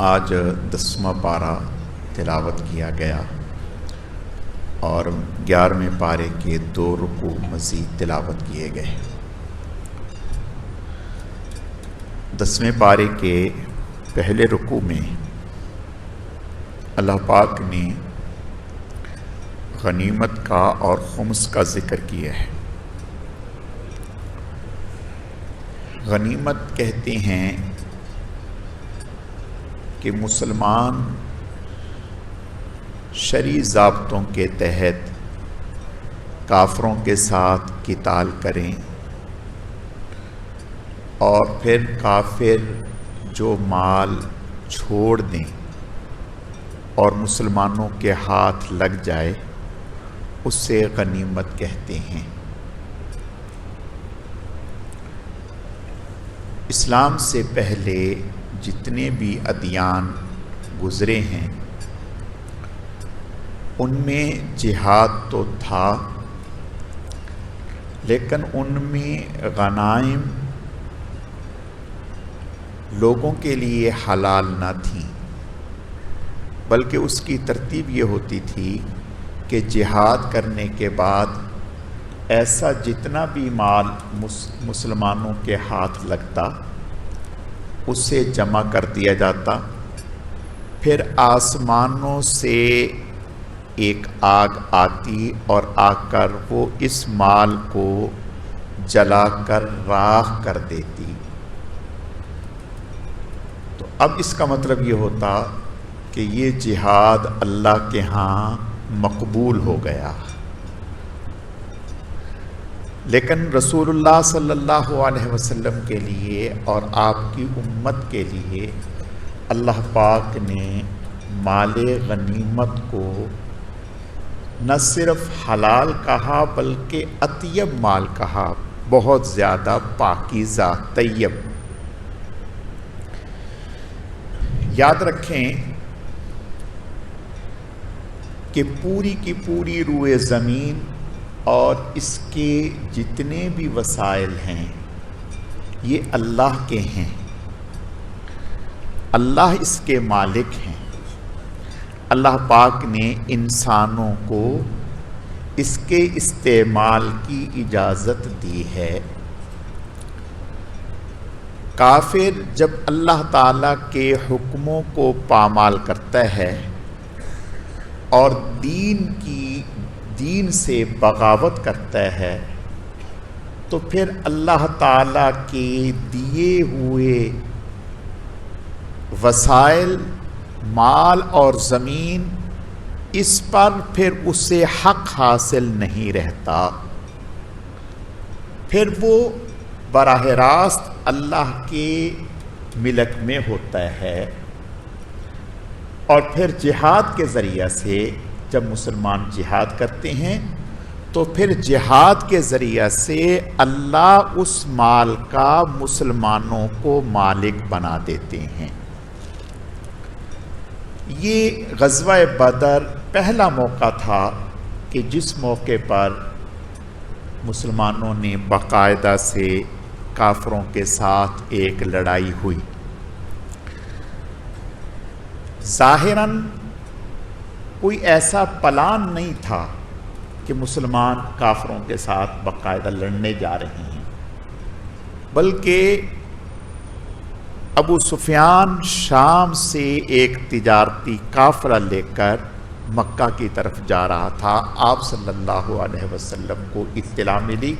आज दसवा पारा तिलावत किया गया और ग्यारहवें पारे के दो रुकू मज़ीद तिलावत किए गए। दसवें पारे के पहले रुकू में अल्लाह पाक ने गनीमत का और खुम्स का ज़िक्र किया है। गनीमत कहते हैं कि मुसलमान शरी ज़ाब्तों के तहत काफरों के साथ किताल करें और फिर काफिर जो माल छोड़ दें और मुसलमानों के हाथ लग जाए, उससे गनीमत कहते हैं। इस्लाम से पहले जितने भी अदियान गुज़रे हैं उनमें जिहाद तो था लेकिन उनमें गनाइम लोगों के लिए हलाल न थी बल्कि उसकी तरतीब ये होती थी कि जिहाद करने के बाद ऐसा जितना भी माल मुस, मुसलमानों के हाथ लगता उसे जमा कर दिया जाता। फिर आसमानों से एक आग आती और आकर वो इस माल को जलाकर राख कर देती। तो अब इसका मतलब ये होता कि ये जिहाद अल्लाह के यहाँ मकबूल हो गया। लेकिन रसूलुल्लाह सल्लल्लाहु अलैहि वसल्लम के लिए और आपकी उम्मत के लिए अल्लाह पाक ने माल गनीमत को न सिर्फ़ हलाल कहा, बल्कि अतयब माल कहा, बहुत ज़्यादा पाकिज़ा, तैयब। याद रखें कि पूरी की पूरी रुए ज़मीन और इसके जितने भी वसाइल हैं, ये अल्लाह के हैं। अल्लाह इसके मालिक हैं। अल्लाह पाक ने इंसानों को इसके इस्तेमाल की इजाज़त दी है। काफिर जब अल्लाह ताला के हुक्मों को पामाल करता है और दीन की दीन से बगावत करता है तो फिर अल्लाह ताला के दिए हुए वसाइल, माल और ज़मीन, इस पर फिर उसे हक हासिल नहीं रहता। फिर वो बराह रास्त अल्लाह के मिलक में होता है और फिर जिहाद के ज़रिए से जब मुसलमान जिहाद करते हैं तो फिर जिहाद के ज़रिए से अल्लाह उस माल का मुसलमानों को मालिक बना देते हैं। ये गजवा बदर पहला मौका था कि जिस मौके पर मुसलमानों ने बाकायदा से काफरों के साथ एक लड़ाई हुई। ज़ाहिरन कोई ऐसा प्लान नहीं था कि मुसलमान काफरों के साथ बाकायदा लड़ने जा रहे हैं। बल्कि अबू सुफियान शाम से एक तिजारती काफला लेकर मक्का की तरफ़ जा रहा था। आप सल्लल्लाहु अलैहि वसल्लम को इत्तला मिली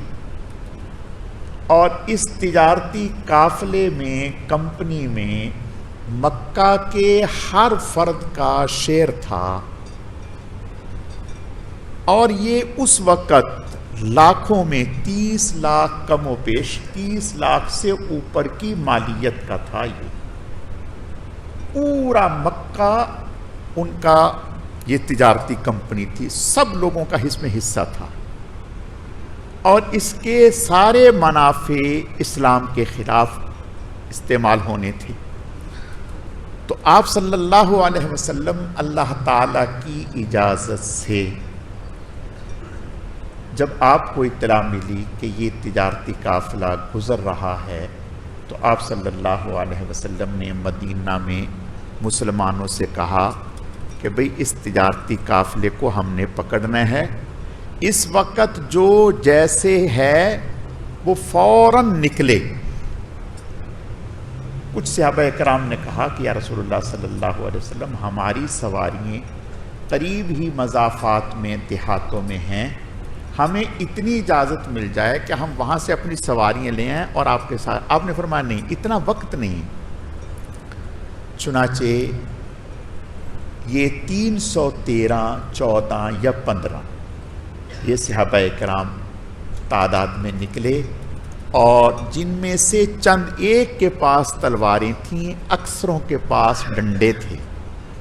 और इस तिजारती काफले में, कंपनी में मक्का के हर फर्द का शेर था। और ये उस वक़्त लाखों में तीस लाख कमो पेश, तीस लाख से ऊपर की मालियत का था ये। पूरा मक्का उनका ये तिजारती कंपनी थी, सब लोगों का इसमें हिस्सा था। और इसके सारे मुनाफे इस्लाम के ख़िलाफ़ इस्तेमाल होने थे। तो आप सल्लल्लाहु अलैहि वसल्लम अल्लाह ताला की इजाज़त से जब आपको इतला मिली कि ये तजारती काफ़िला गुज़र रहा है तो आप सल्लल्लाहु अलैहि वसल्लम ने मदीना में मुसलमानों से कहा कि भाई इस तजारती काफिले को हमने पकड़ना है। इस वक्त जो जैसे है, वो फ़ौरन निकले। कुछ सहाबा कराम ने कहा कि या रसूलुल्लाह सल्लल्लाहु अलैहि वसल्लम, हमारी सवारियाँ करीब ही मजाफात में, देहातों में हैं। हमें इतनी इजाज़त मिल जाए कि हम वहाँ से अपनी सवारियाँ ले आएँ और आपके साथ, आपने फरमाया, नहीं, इतना वक्त नहीं। चुनाचे ये तीन सौ तेरह, चौदह या पंद्रह, ये सहाबा कराम तादाद में निकले और जिनमें से चंद एक के पास तलवारें थीं, अक्सरों के पास डंडे थे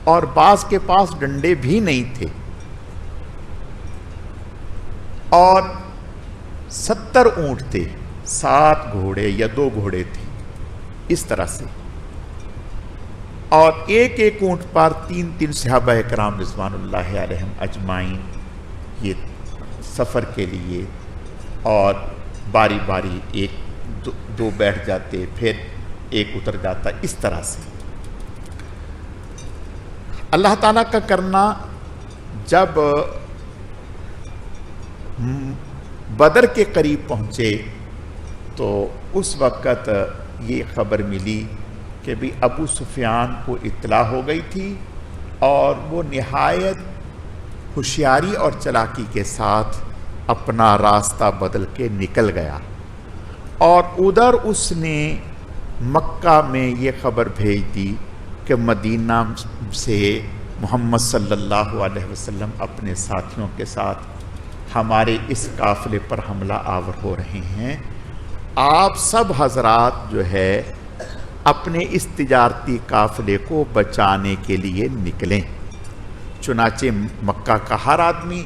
और बास के पास डंडे भी नहीं थे। और सत्तर ऊँट थे सात घोड़े या दो घोड़े थे इस तरह से। और एक एक ऊँट पर तीन तीन सहाबा कराम रिजवान अजमाइन ये सफ़र के लिए और बारी बारी एक दो, दो बैठ जाते फिर एक उतर जाता इस तरह से। अल्लाह ताला का करना जब बदर के करीब पहुँचे तो उस वक़्त ये खबर मिली कि भी अबू सुफियान को इतला हो गई थी और वो नहायत होशियारी और चलाकी के साथ अपना रास्ता बदल के निकल गया। और उधर उसने मक्का में ये खबर भेज दी कि मदीना से मोहम्मद सल्लल्लाहु अलैहि वसल्लम अपने साथियों के साथ हमारे इस काफ़िले पर हमला आवर हो रहे हैं। आप सब हजरात जो है, अपने इस तजारती काफ़िले को बचाने के लिए निकलें। चुनाचे मक्का का हर आदमी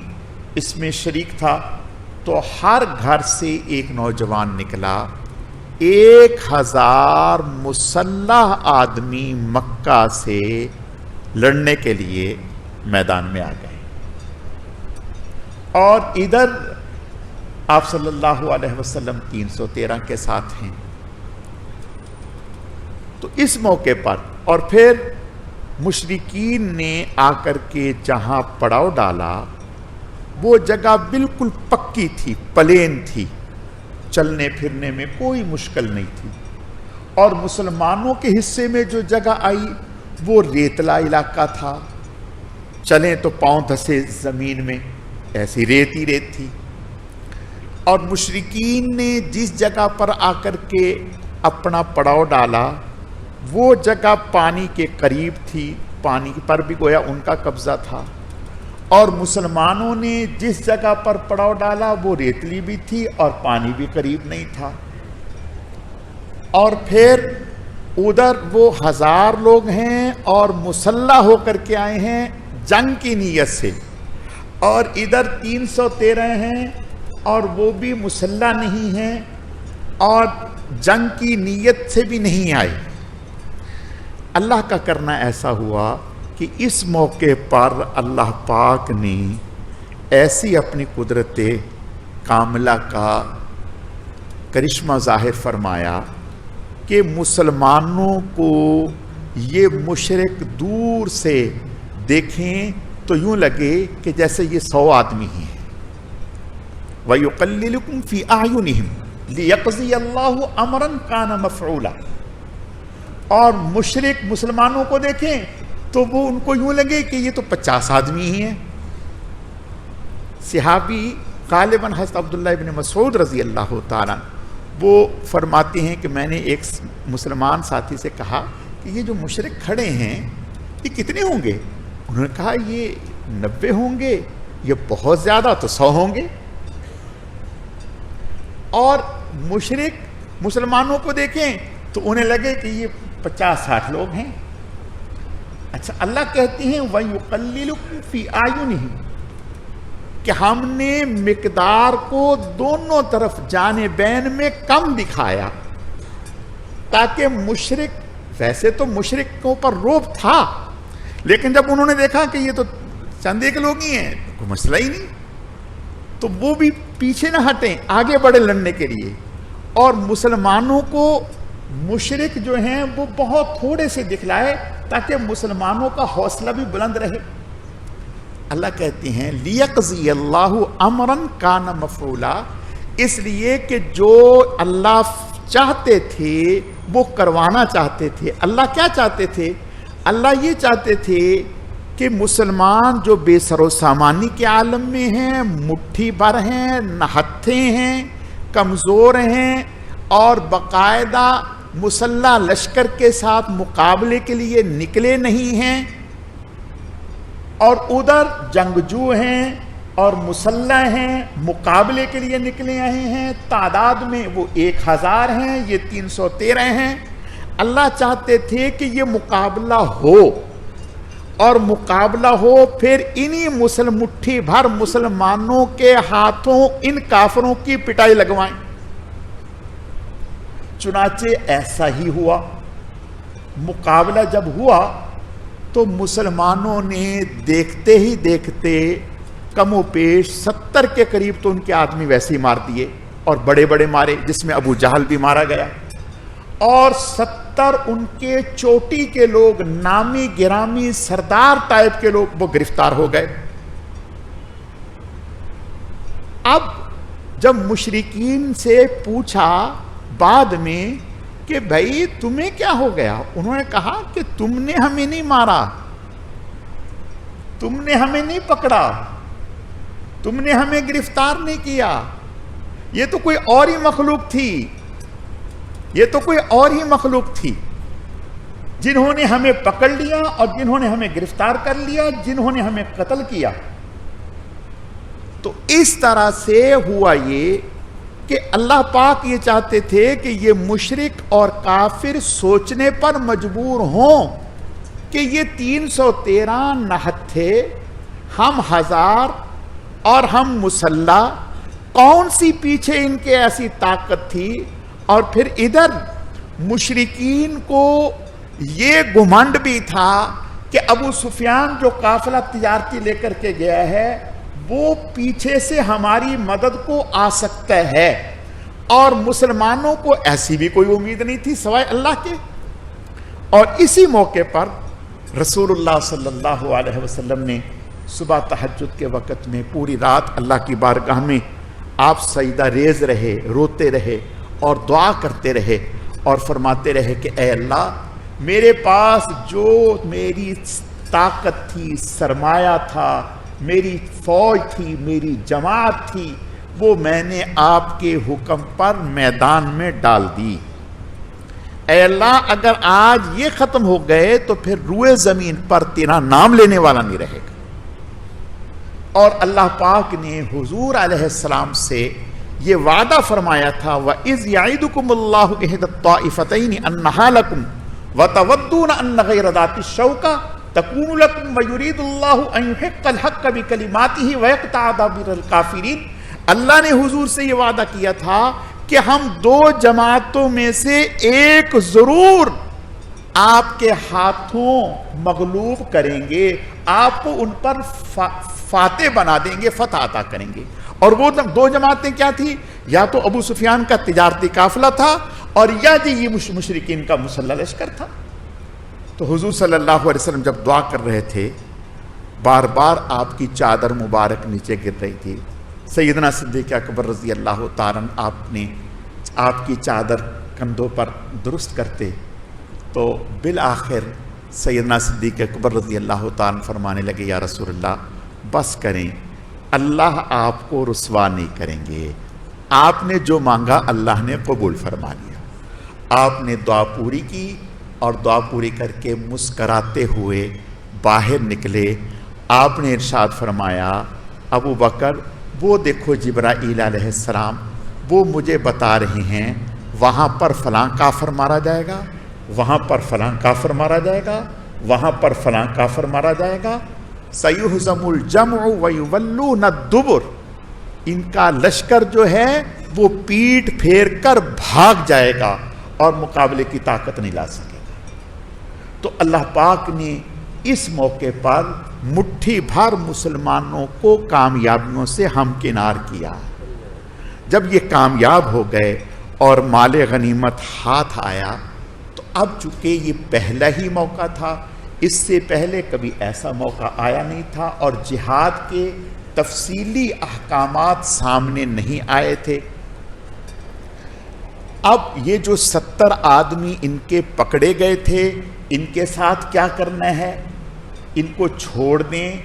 इसमें शरीक था तो हर घर से एक नौजवान निकला। एक हज़ार मुसल्ह आदमी मक्का से लड़ने के लिए मैदान में आ गए। और इधर आप सल्लल्लाहु अलैहि वसल्लम 313 के साथ हैं। तो इस मौके पर, और फिर मुशरकिन ने आकर के जहाँ पड़ाव डाला, वो जगह बिल्कुल पक्की थी, प्लेन थी। चलने फिरने में कोई मुश्किल नहीं थी। और मुसलमानों के हिस्से में जो जगह आई, वो रेतला इलाका था। चलें तो पाँव धसे ज़मीन में। ऐसी रेत ही रेत थी। और मुशरकिन ने जिस जगह पर आकर के अपना पड़ाव डाला, वो जगह पानी के करीब थी, पानी पर भी गोया उनका कब्ज़ा था। और मुसलमानों ने जिस जगह पर पड़ाव डाला, वो रेतली भी थी और पानी भी करीब नहीं था। और फिर उधर वो हज़ार लोग हैं और मुसल्ला होकर के आए हैं, जंग की नीयत से। और इधर 313 हैं और वो भी मुसल्ला नहीं हैं और जंग की नीयत से भी नहीं आए। अल्लाह का करना ऐसा हुआ कि इस मौके पर अल्लाह पाक ने ऐसी अपनी कुदरत कामला का करिश्मा ज़ाहिर फरमाया कि मुसलमानों को ये मुशरक दूर से देखें तो यूँ लगे कि जैसे ये सौ आदमी ही हैं। वयुकल्लुम फ़ी आयुनिहिम अमरन काना मफ़ऊला। और मुशरक मुसलमानों को देखें तो वो उनको यूँ लगे कि ये तो पचास आदमी ही हैं। सिहाबी गालिबन हस्त अब्दुल्ला इबन मसूद रज़ी अल्लाह तारा वो फरमाते हैं कि मैंने एक मुसलमान साथी से कहा कि ये जो मुशरक खड़े हैं, ये कितने होंगे? उन्होंने कहा, ये नब्बे होंगे, ये बहुत ज़्यादा तो सौ होंगे। और मुशरक मुसलमानों को देखें तो उन्हें लगे कि ये पचास साठ लोग हैं। अच्छा अल्लाह कहती हैं वही आयु नहीं कि हमने मकदार को दोनों तरफ़ जाने बैन में कम दिखाया, ताकि मुशरक, वैसे तो मुशरकों पर रोप था लेकिन जब उन्होंने देखा कि ये तो चंदे के लोग ही हैं तो कोई मसला ही नहीं। तो वो भी पीछे ना हटें, आगे बढ़े लड़ने के लिए। और मुसलमानों को मुशरक जो हैं, वो बहुत थोड़े से दिखलाए, ताकि मुसलमानों का हौसला भी बुलंद रहे। अल्लाह कहते हैं लियकजी अल्लाह अमरन का न मफूला इसलिए कि जो अल्लाह चाहते थे, वो करवाना चाहते थे। अल्लाह क्या चाहते थे? अल्लाह ये चाहते थे कि मुसलमान जो बेसरो सामानी के आलम में हैं, मुट्ठी भर हैं नहत्थे हैं, कमज़ोर हैं और बाकायदा मुसल्ला लश्कर के साथ मुकाबले के लिए निकले नहीं हैं और उधर जंगजू हैं और मुसल्ला हैं, मुकाबले के लिए निकले आए हैं, तादाद में वो एक हज़ार हैं, ये तीन सौ तेरह हैं। अल्लाह चाहते थे कि ये मुकाबला हो। और मुकाबला हो, फिर इन्हीं मुसल, मुट्ठी भर मुसलमानों के हाथों, इन काफरों की पिटाई लगवाएँ। चुनाचे ऐसा ही हुआ। मुकाबला जब हुआ तो मुसलमानों ने देखते ही देखते कमोपेश सत्तर के करीब तो उनके आदमी वैसे ही मार दिए और बड़े बड़े मारे, जिसमें अबू जहल भी मारा गया। और सत्तर उनके चोटी के लोग, नामी गिरामी सरदार टाइप के लोग, वो गिरफ़्तार हो गए। अब जब मुशरिकीन से पूछा बाद में कि भाई, तुम्हें क्या हो गया? उन्होंने कहा कि तुमने हमें नहीं मारा। तुमने हमें नहीं पकड़ा। तुमने हमें गिरफ़्तार नहीं किया। ये तो कोई और ही मखलूक थी। ये तो कोई और ही मखलूक थी, जिन्होंने हमें पकड़ लिया और जिन्होंने हमें गिरफ़्तार कर लिया, जिन्होंने हमें कत्ल किया। तो इस तरह से हुआ ये कि अल्लाह पाक ये चाहते थे कि ये मुशरिक और काफिर सोचने पर मजबूर हों कि ये 313 नहत थे, हम हज़ार और हम मुसल्ला, कौन सी पीछे इनके ऐसी ताकत थी और फिर इधर मुशरिकीन को ये घुमंड भी था कि अबू सुफियान जो काफिला तजारती लेकर के गया है, वो पीछे से हमारी मदद को आ सकता है। और मुसलमानों को ऐसी भी कोई उम्मीद नहीं थी सवाए अल्लाह के। और इसी मौके पर रसूलुल्लाह सल्लल्लाहु अलैहि वसल्लम ने सुबह तहजद के वक़्त में पूरी रात अल्लाह की बारगाह में आप सईदा रेज रहे, रोते रहे और दुआ करते रहे और फरमाते रहे कि अल्लाह, मेरे पास जो मेरी ताकत थी, सरमाया था, मेरी फौज थी, मेरी जमात थी, वो मैंने आपके हुक्म पर मैदान में डाल दी। अल्लाह, अगर आज ये खत्म हो गए तो फिर रुए ज़मीन पर तेरा नाम लेने वाला नहीं रहेगा। और अल्लाह पाक ने हुजूर अलैहिस्सलाम से ये वादा फरमाया था वह इज़ अन्नहालकुम व तवद्दून अन्न शौका तकूनलकुम वयुरीदुल्लाहुल कलिमाती ही वयकताबिरकाफिरीन अल्लाह ने हुजूर से ये वादा किया था कि हम दो जमातों में से एक ज़रूर आपके हाथों मगलूब करेंगे आपको उन पर फा, फाते बना देंगे फतह अता करेंगे और वो दो जमातें क्या थी? या तो अबू सुफियान का तिजारती काफिला था और या जी ये मुशरकिन का मुसल्ला लश्कर था। तो हुजूर सल्लल्लाहु अलैहि वसल्लम जब दुआ कर रहे थे बार बार आपकी चादर मुबारक नीचे गिर रही थी। सैदना सिद्दीक अकबर रज़ी अल्लाह तारन आपने आपकी चादर कंधों पर दुरुस्त करते तो बिल आखिर सैदना सिद्दीक अकबर रज़ी अल्लाह तारन फरमाने लगे, या रसूलुल्लाह, बस करें। अल्लाह आपको रसवा नहीं करेंगे। आपने जो मांगा, अल्लाह ने कबूल फरमा लिया। आपने दुआ पूरी की और दुआ पूरी करके मुस्कराते हुए बाहर निकले। आपने इरशाद फरमाया, अबू बकर, वो देखो जबराईल सलाम वो मुझे बता रहे हैं, वहाँ पर फलां काफर मारा जाएगा, वहाँ पर फलां काफर मारा जाएगा, वहाँ पर फलां काफर मारा जाएगा सयुहजमुल जम वयुवल्लू न दुबुर। इनका लश्कर जो है, वो पीठ फेर कर भाग जाएगा और मुकाबले की ताकत नहीं ला सकेगा। तो अल्लाह पाक ने इस मौके पर मुट्ठी भर मुसलमानों को कामयाबियों से हमकिनार किया। जब ये कामयाब हो गए और माल गनीमत हाथ आया तो अब चूँकि ये पहला ही मौका था इससे पहले कभी ऐसा मौका आया नहीं था और जिहाद के तफसीली अहकाम सामने नहीं आए थे। अब ये जो सत्तर आदमी इनके पकड़े गए थे, इनके साथ क्या करना है? इनको छोड़ दें,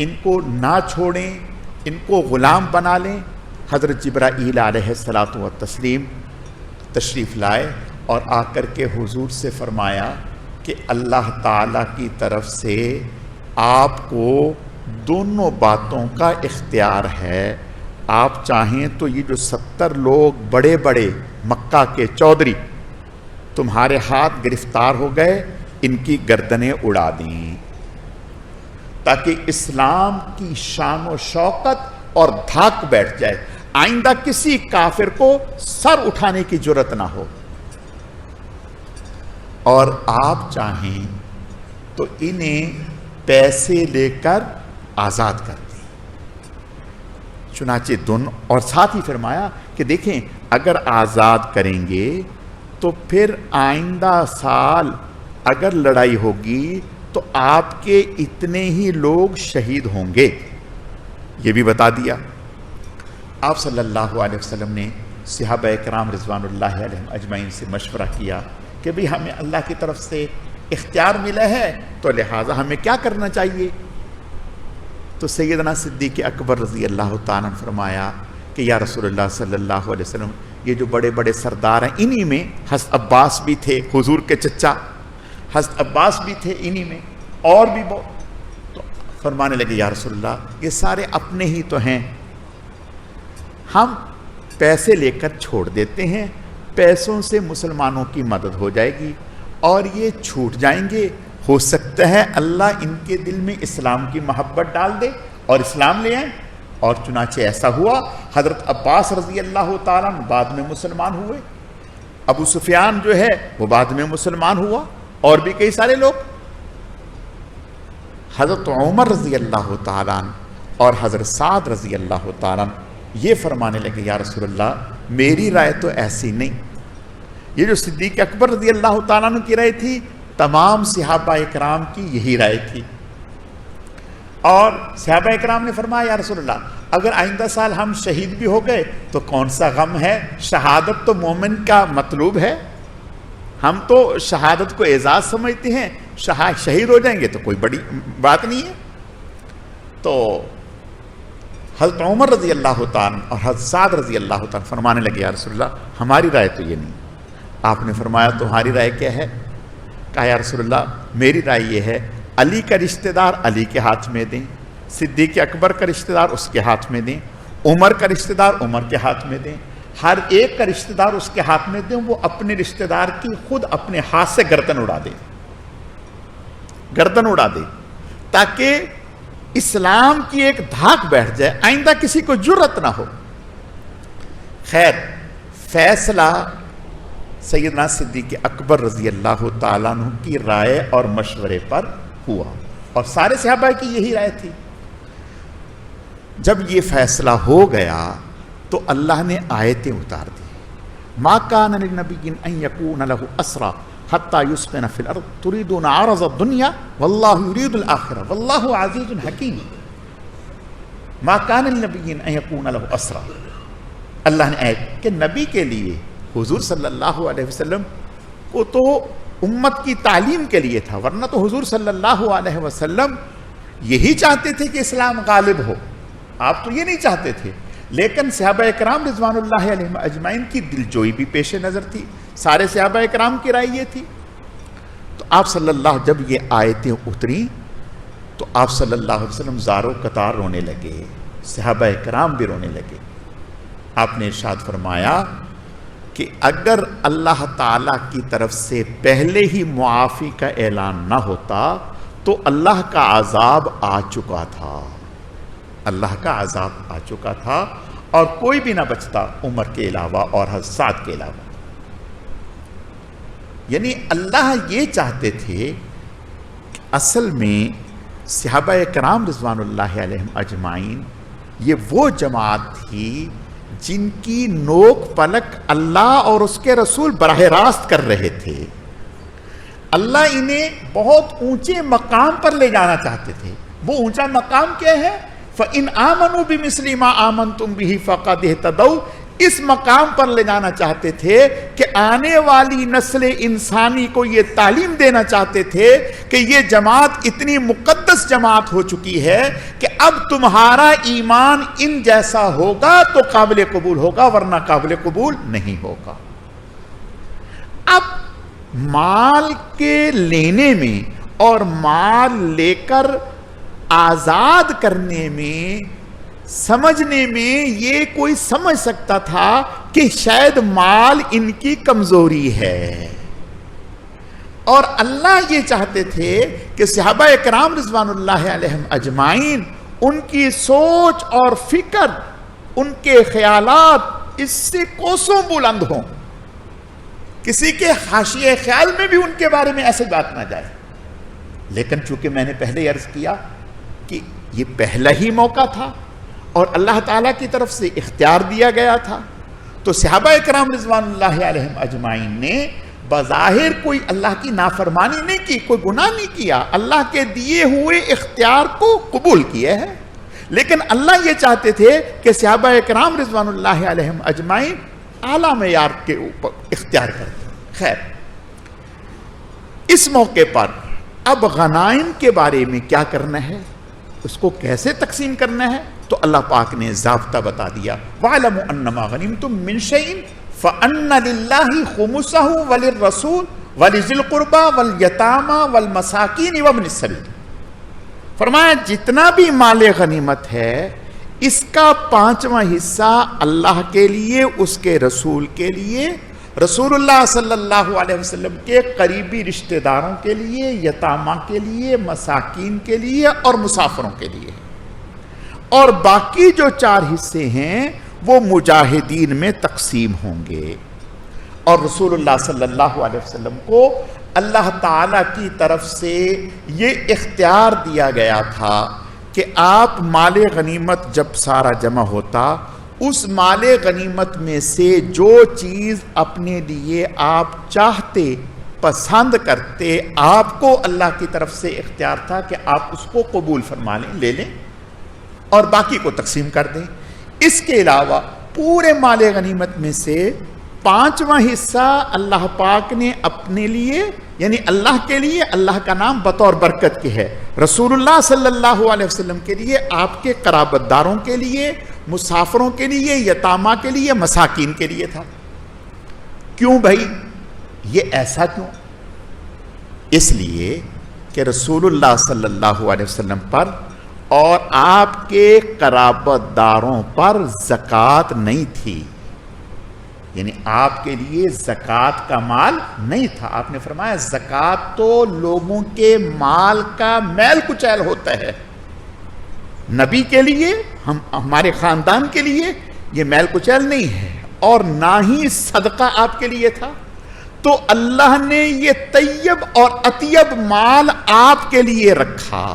इनको ना छोड़ें, इनको ग़ुलाम बना लें। हज़रत जब्राईल सलात तस्लीम तशरीफ़ लाए और आकर के हुजूर से फरमाया कि अल्लाह ताला की तरफ़ से आपको दोनों बातों का इख्तियार है। आप चाहें तो ये जो सत्तर लोग बड़े बड़े मक्का के चौधरी तुम्हारे हाथ गिरफ़्तार हो गए, इनकी गर्दनें उड़ा दी। ताकि इस्लाम की शान व शौकत और धाक बैठ जाए। आइंदा किसी काफिर को सर उठाने की ज़रूरत ना हो। और आप चाहें तो इन्हें पैसे लेकर आज़ाद कर दें। चुनाचे दोनों और साथ ही फरमाया कि देखें, अगर आज़ाद करेंगे तो फिर आइंदा साल अगर लड़ाई होगी तो आपके इतने ही लोग शहीद होंगे। ये भी बता दिया। आप सल्लल्लाहु अलैहि वसल्लम ने सिहाब कराम रिजवान अजमाइन से मशवरा किया कि भाई हमें अल्लाह की तरफ़ से इख्तियार मिला है तो लिहाजा हमें क्या करना चाहिए? तो सैदना सिद्दीक अकबर रज़ी अल्लाह तन फरमाया कि, या सल्लल्लाहु अलैहि वसल्लम, ये जो बड़े बड़े सरदार हैं, इन्हीं में हस अब्बास भी थे, हुजूर के चचा हस अब्बास भी थे, इन्हीं में और भी बहुत। तो फरमाने लगे, या रसूलुल्लाह, ये सारे अपने ही तो हैं। हम पैसे लेकर छोड़ देते हैं पैसों से मुसलमानों की मदद हो जाएगी और ये छूट जाएँगे। हो सकता है अल्लाह इनके दिल में इस्लाम की मोहब्बत डाल दे और इस्लाम ले आए। और चुनाचे ऐसा हुआ, हज़रत अब्बास रज़ी अल्लाह तन बाद में मुसलमान हुए। अबू सुफियान जो है, वो बाद में मुसलमान हुआ और भी कई सारे लोग। हज़रत उमर रज़ी अल्लाह और हज़रत साद रज़ी अल्लाह तन ये फरमाने लगे, या रसूलुल्लाह, मेरी राय तो ऐसी नहीं। ये जो सिद्दीक अकबर रज़ी अल्लाह तु की राय थी, तमाम सिहाबा इकराम की यही राय थी। और सिहाबा इकराम ने फरमाया, या रसूलुल्लाह, अगर आइंदा साल हम शहीद भी हो गए तो कौन सा गम है? शहादत तो मोमिन का मतलूब है। हम तो शहादत को एजाज समझते हैं, शहा, शहीद हो जाएँगे तो कोई बड़ी बात नहीं है। तो हज़रत उमर रज़ी अल्लाह तन और हजसाद रज़ी अल्लाह तन फरमाने लगे यार रसोल्ला हमारी राय तो ये नहीं आपने फरमाया, तुम्हारी राय क्या है? कहा यार रसोल्ला मेरी राय ये है, अली का रिश्तेदार अली के हाथ में दें, सिद्दीक अकबर का रिश्तेदार उसके हाथ में दें, उमर का रिश्तेदार उमर के हाथ में दें, हर एक का रिश्तेदार उसके हाथ में दें, वो अपने रिश्तेदार की खुद अपने हाथ से गर्दन उड़ा दे। गर्दन उड़ा दे, ताकि इस्लाम की एक धाक बैठ जाए, आइंदा किसी को ज़रूरत ना हो। खैर, फैसला सैदना सिद्दीक अकबर रज़ी अल्लाह तु की राय और मशवरे पर हुआ। और सारे सहाबा की यही राय थी। जब ये फैसला हो गया तो अल्लाह ने आयतें उतार दी। मा असरा कान नबीन असरा। कि नबी के लिए हुजूर सल्लल्लाहु अलैहि वसल्लम को तो उम्मत की तालीम के लिए था, वरना तो हुजूर सल्लल्लाहु अलैहि वसल्लम यही चाहते थे कि इस्लाम गालिब हो। आप तो ये नहीं चाहते थे। लेकिन सहाबा कराम रिजवान अजमाइन की दिलजोई भी पेश नज़र थी। सारे सहाबा कराम की राय ये थी। तो आप सल्लल्लाहु, जब ये आयतें उतरी तो आप सल्लल्लाहु अलैहि वसल्लम ज़ारो कतार रोने लगे, सहाबा कराम भी रोने लगे। आपने इरशाद फरमाया कि अगर अल्लाह ताला की तरफ़ से पहले ही मुआफ़ी का ऐलान ना होता तो अल्लाह का आज़ाब आ चुका था। अल्लाह का आज़ाब आ चुका था और कोई भी ना बचता उमर के अलावा और हसाद के अलावा। यानी अल्लाह ये चाहते थे असल में सिहाबा कराम रिजवान अजमाइन, ये वो जमात थी जिनकी नोक पलक अल्लाह और उसके रसूल बरह रास्त कर रहे थे, अल्लाह इन्हें बहुत ऊँचे मकाम पर ले जाना चाहते थे। वो ऊँचा मकाम क्या है? फ इन आमनु भी मिसलिमा आमन तुम भी फ़क़द तदऊ इस मकाम पर ले जाना चाहते थे कि आने वाली नस्ल इंसानी को ये तालीम देना चाहते थे कि ये जमात इतनी मुकद्दस जमात हो चुकी है कि अब तुम्हारा ईमान इन जैसा होगा तो काबिल कबूल होगा, वरना काबिल कबूल नहीं होगा। अब माल के लेने में और माल लेकर आज़ाद करने में समझने में ये कोई समझ सकता था कि शायद माल इनकी कमज़ोरी है। और अल्लाह ये चाहते थे कि सहाबा कराम रिजवान अजमाइन, उनकी सोच और फ़िक्र, उनके ख्यालात इससे कोसों बुलंद हों। किसी के हाशिए ख्याल में भी उनके बारे में ऐसी बात ना जाए। लेकिन चूँकि मैंने पहले अर्ज़ किया कि ये पहला ही मौका था और अल्लाह ताला की तरफ़ से इख्तियार दिया गया था। तो सहाबा कराम रिजवान अजमाइन ने बज़ाहिर कोई अल्लाह की नाफरमानी नहीं की, कोई गुनाह नहीं किया। अल्लाह के दिए हुए इख्तियार को कबूल किए है। लेकिन अल्लाह ये चाहते थे कि सहाबा कराम रिजवान अजमाइन आला मैार के ऊपर इख्तियार कर खैर, इस मौके पर अब गनाइम के बारे में क्या करना है, उसको कैसे तकसीम करना है? तो अल्लाह पाक ने जबता बता दिया, वालम गनीम तुम मिनशन रसूल वलिजुलकुरबा वल यतामा वल मसाकिन फरमाया, जितना भी माल गनीमत है, इसका पांचवा हिस्सा अल्लाह के लिए, उसके रसूल के लिए, रसूलुल्लाह सल्लल्लाहु अलैहि वसल्लम के करीबी रिश्तेदारों के लिए, यतामा के लिए, मसाकिन के लिए और मुसाफरों के लिए और बाकी जो चार हिस्से हैं, वो मुजाहिदीन में तकसीम होंगे। और रसूलुल्लाह सल्लल्लाहु अलैहि वसल्लम को अल्लाह ताला की तरफ़ से ये इख्तियार दिया गया था कि आप माल गनीमत जब सारा जमा होता, उस माल गनीमत में से जो चीज़ अपने लिए आप चाहते, पसंद करते, आपको अल्लाह की तरफ़ से इख्तियार था कि आप उसको कबूल फरमा लें ले लें। और बाकी को तकसीम कर दें। इसके अलावा पूरे माल गनीमत में से पांचवा हिस्सा अल्लाह पाक ने अपने लिए, यानी अल्लाह के लिए, अल्लाह का नाम बतौर बरकत के है। रसूलुल्लाह सल्लल्लाहु अलैहि वसल्लम के लिए, आपके कराबतदारों के लिए, मुसाफरों के लिए, यतामा के लिए, मसाकिन के लिए था। क्यों भाई? ये ऐसा क्यों? इसलिए कि रसूलुल्लाह सल्लल्लाहु अलैहि वसल्लम पर और आपके कराबतदारों पर जक़ात नहीं थी। यानी आपके लिए जक़ात का माल नहीं था। आपने फरमाया, जक़ात तो लोगों के माल का मैल कुचैल होता है। नबी के लिए, हम, हमारे ख़ानदान के लिए ये मैल कुचैल नहीं है और ना ही सदका आपके लिए था। तो अल्लाह ने ये तैयब और अतियब माल आपके लिए रखा।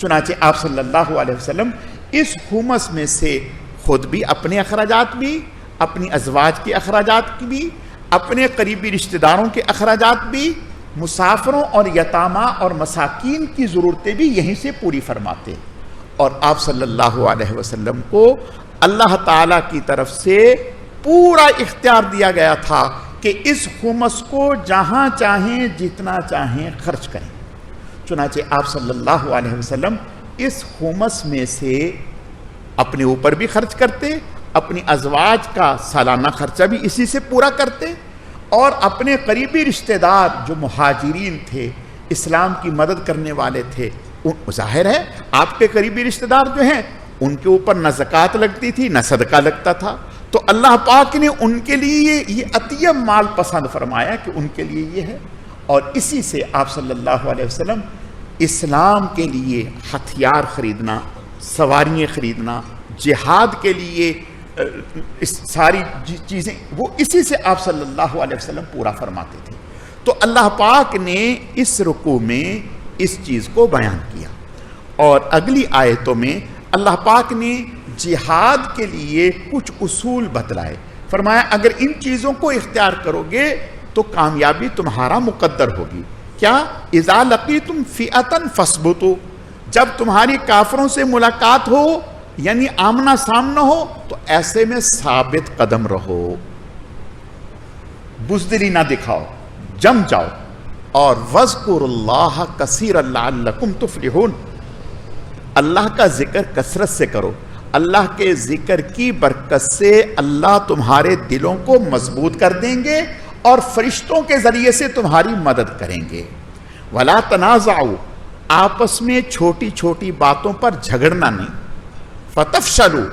चुनाचे आप सल्लल्लाहु अलैहि वसल्लम, इस हुमस में से खुद भी, अपने अखराज भी, अपनी अजवाज के अखराज की भी, अपने करीबी रिश्तेदारों के अखराज भी, मुसाफरों और यतामा और मसाकिन की ज़रूरतें भी यहीं से पूरी फरमाते। और आप सल्लल्लाहु अलैहि वसल्लम को अल्लाह ताला की तरफ़ से पूरा इख्तियार दिया गया था कि इस हुमस को जहाँ चाहें, जितना चाहें खर्च करें। चुनाचे आप सल्लल्लाहु अलैहि वसल्लम इस हुमस में से अपने ऊपर भी खर्च करते, अपनी अजवाज का सालाना खर्चा भी इसी से पूरा करते और अपने करीबी रिश्तेदार जो महाजरीन थे, इस्लाम की मदद करने वाले थे ज़ाहिर है, आपके करीबी रिश्तेदार जो हैं, उनके ऊपर न जक़ात लगती थी, न सदका लगता था। तो अल्लाह पाक ने उनके लिए ये अतियम माल पसंद फरमाया कि उनके लिए ये है और इसी से आप सल्लल्लाहु अलैहि वसल्लम इस्लाम के लिए हथियार ख़रीदना, सवारियाँ ख़रीदना, जिहाद के लिए इस सारी चीज़ें, वो इसी से आप सल्लल्लाहु अलैहि वसल्लम पूरा फरमाते थे। तो अल्लाह पाक ने इस रुकू में इस चीज़ को बयान किया। और अगली आयतों में अल्लाह पाक ने जिहाद के लिए कुछ उसूल बतलाए। फरमाया, अगर इन चीज़ों को इख्तियार करोगे तो कामयाबी तुम्हारा मुकद्दर होगी। क्या? इजा लकी तुम फ़ियतन फसबुतो. जब तुम्हारी काफरों से मुलाकात हो, यानी आमना सामना हो तो ऐसे में साबित कदम रहो। बुजदिली ना दिखाओ, जम जाओ, और वजकुरल्लाह कसीर अल्लाकुम तुफलिहून। अल्लाह का ज़िक्र कसरत से करो। अल्लाह के ज़िक्र की बरकत से अल्लाह तुम्हारे दिलों को मज़बूत कर देंगे और फरिश्तों के ज़रिए से तुम्हारी मदद करेंगे। वला तनाजाओ आपस में छोटी छोटी बातों पर झगड़ना नहीं। फतफ शलू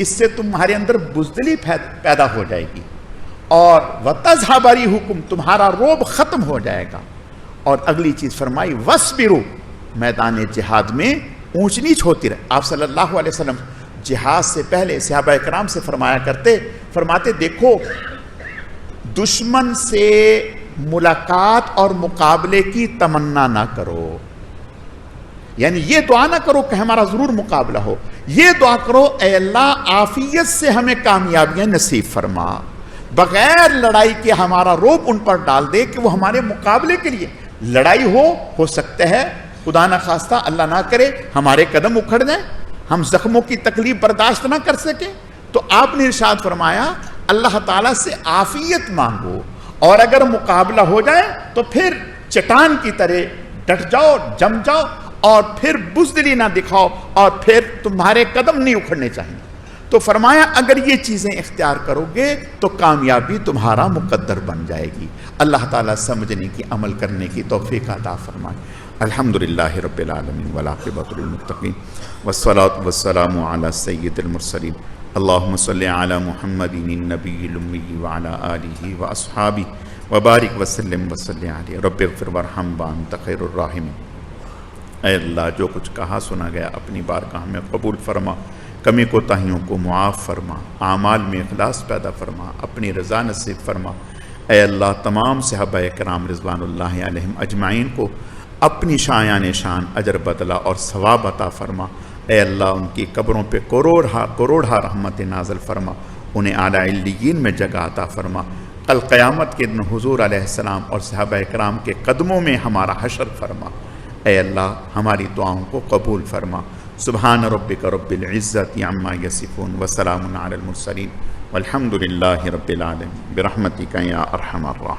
इससे तुम्हारे अंदर बुजदली पैदा हो जाएगी और वतजहाबारी हुक्म, तुम्हारा रोब खत्म हो जाएगा। और अगली चीज़ फरमाई वस वसबिरू, मैदान जिहाद में ऊंच नीच होती रहे। आप सल्लल्लाहु अलैहि वसल्लम जिहाद से पहले सहाबा कराम से फरमाया करते, फरमाते, देखो दुश्मन से मुलाकात और मुकाबले की तमन्ना ना करो। यानी ये दुआ ना करो कि हमारा ज़रूर मुकाबला हो। ये दुआ करो अल्लाह, आफियत से हमें कामयाबियाँ नसीब फरमा। बगैर लड़ाई के हमारा रोप उन पर डाल दे कि वो हमारे मुकाबले के लिए लड़ाई हो हो सकता है। खुदा ना खास्ता, अल्लाह ना करे, हमारे कदम उखड़ जाए। हम जख्मों की तकलीफ़ बर्दाश्त ना कर सके। तो आपने इरशाद फरमाया अल्लाह ताला से आफियत मांगो। और अगर मुकाबला हो जाए तो फिर चटान की तरह डट जाओ, जम जाओ, और फिर बुजदिली ना दिखाओ, और फिर तुम्हारे कदम नहीं उखड़ने चाहिए। तो फरमाया, अगर ये चीज़ें इख्तियार करोगे तो कामयाबी तुम्हारा मुकद्दर बन जाएगी। अल्लाह ताला समझने की, अमल करने की तोफ़ी अदा फरमाए। अल्हम्दुलिल्लाह रब्बिल आलमीन वलाक़िबतुल मुत्तक़ीन। वस्सलातु वस्सलामु अला सय्यिदिल मुरसलीन अल्लाहुम्म सल्लि अला मुहम्मदिन नबील उम्मी व अला आलिहि व अस्हाबि व बारिक वसल्लम वसल्लि अलैहि रब्बिग़फिर वरहम व अंत अल्लाह, जो कुछ कहा सुना गया, अपनी बार का हमें कबूल फरमा, कमी कोताहियों को मुआफ़ फरमा, आमाल में अखलास पैदा फरमा, अपनी रज़ा नसीब फरमा। अल्लाह, तमाम सहबा कराम रिजवान अजमाइन को अपनी शायान शान अजर बदला और सवाब अता फरमा। अल्लाह, उनकी कब्रों पे करोड़ हा, करोड़ा रहमत नाजल फरमा। उन्हें आलाइन में जगह अता फरमा। कल क़यामत के दिन हजूर आसमाम और सहबा कराम के कदमों में हमारा हशर फरमा। ए अल्लाह, हमारी दुआओं को कबूल फरमा। सुबहान रबिक रब्बिल्ज़त अम्मा यसिफ़ून वसलाम अलमरसलिन वलहमदिल्ला रबालम बरहमतिका या अरहमर